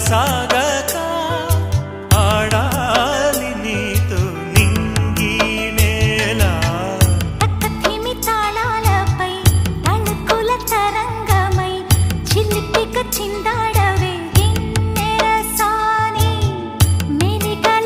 కొనసాగక ఆడాలి నీతో నింగి నేల. తక్కిమి తాళాలపై తణుకుల తరంగమై చిలిపిక చిందాలి